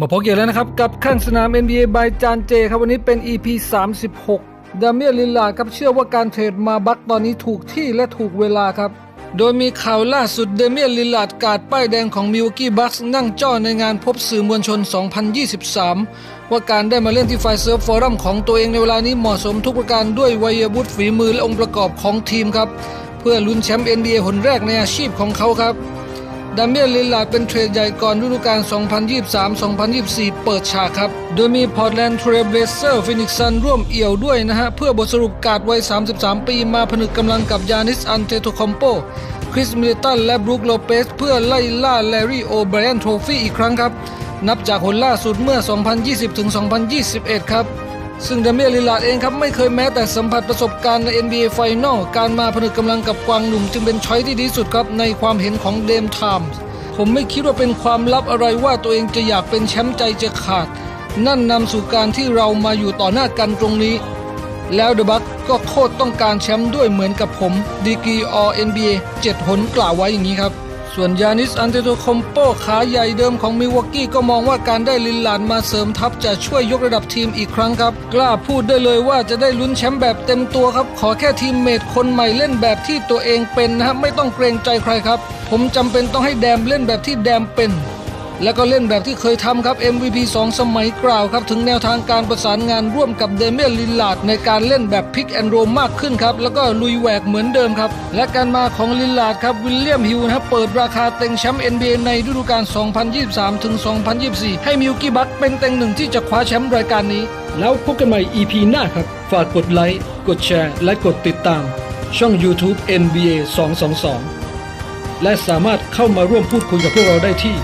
มาพบกันแล้วนะครับ กับข้างสนาม NBA บายจานเจครับ วันนี้เป็น EP 36 ดาเมียนลิลลาครับเชื่อว่าการเทรดมาบักตอนนี้ถูกที่และถูกเวลาครับ โดยมีข่าวล่าสุดเดเมียนลิลาร์ดกาดป้ายแดงของมิวกี้บัคส์นั่งจ้อในงานพบสื่อมวลชน 2023 ว่าการได้มาเล่นที่ไฟเซิร์ฟฟอรัมของตัวเองในเวลานี้เหมาะสมทุกประการด้วยวัยวุฒิฝีมือและองค์ประกอบของทีมครับ เพื่อลุ้นแชมป์ NBA หนแรกในอาชีพของเขาครับ ดาเมียนลิลลาเป็นเทรดใหญ่ก่อนฤดูกาล 2023-2024 เปิดฉากครับ โดยมีพอร์ตแลนด์เทรเบเซอร์ฟินิกซันร่วมเอี่ยวด้วยนะฮะ เพื่อบทสรุปการ์ดวัย 33 ปีมาผนึกกำลังกับยานิสอันเตโตคอมโป คริสมิลตันและบรูคโลเปสเพื่อไล่ล่าแลรี่โอไบรอันโทรฟี่อีกครั้งครับ นับจากหนล่าสุดเมื่อ 2020-2021 ครับ ซึ่งเดเมียลิลาร์ดเองครับไม่เคยแม้แต่สัมผัสประสบการณ์ใน NBA Final การมาผนึกกำลังกับกวางหนุ่มจึงเป็นช้อยที่ดีสุดครับในความเห็นของเดมไทม์ผมไม่คิดว่าเป็นความลับอะไรว่าตัวเองจะอยากเป็นแชมป์ใจจะขาด นั่นนำสู่การที่เรามาอยู่ต่อหน้ากันตรงนี้ แล้วเดอะบัคก็โคตรต้องการแชมป์ด้วยเหมือนกับผมดีกรีอ NBA 7หนกล่าวไว้อย่างนี้ครับ ส่วนยานิสอันเตโตคอมโปขาใหญ่เดิมของมิวอกกี้ก็มองว่าการได้ลินลานมาเสริมทัพจะช่วยยกระดับทีมอีกครั้งครับ กล้าพูดได้เลยว่าจะได้ลุ้นแชมป์แบบเต็มตัวครับ ขอแค่ทีมเมทคนใหม่เล่นแบบที่ตัวเองเป็นนะฮะไม่ต้องเกรงใจใครครับ ผมจำเป็นต้องให้แดมเล่นแบบที่แดมเป็น แล้วก็เล่นแบบที่เคยทำครับ MVP 2 สมัยกล่าวครับ ถึงแนวทางการประสานงานร่วมกับเดเมียนลิลลาดในการเล่นแบบพิกแอนโรมากขึ้นครับ แล้วก็ลุยแหวกเหมือนเดิมครับ และการมาของลิลลาดครับวิลเลียมฮิวนะครับเปิดราคาเต็งแชมป์ NBA ในฤดูกาล 2023 ถึง 2024 ให้มิวกี้บัคเป็นเต็งหนึ่งที่จะคว้าแชมป์รายการนี้ แล้วพบกันใหม่ EP หน้าครับ ฝากกดไลค์กดแชร์ และกดติดตาม ช่อง YouTube NBA 222 และสามารถเข้ามาร่วมพูดคุยกับพวกเราได้ที่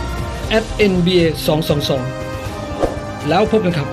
@nba 222 แล้วพบกันครับ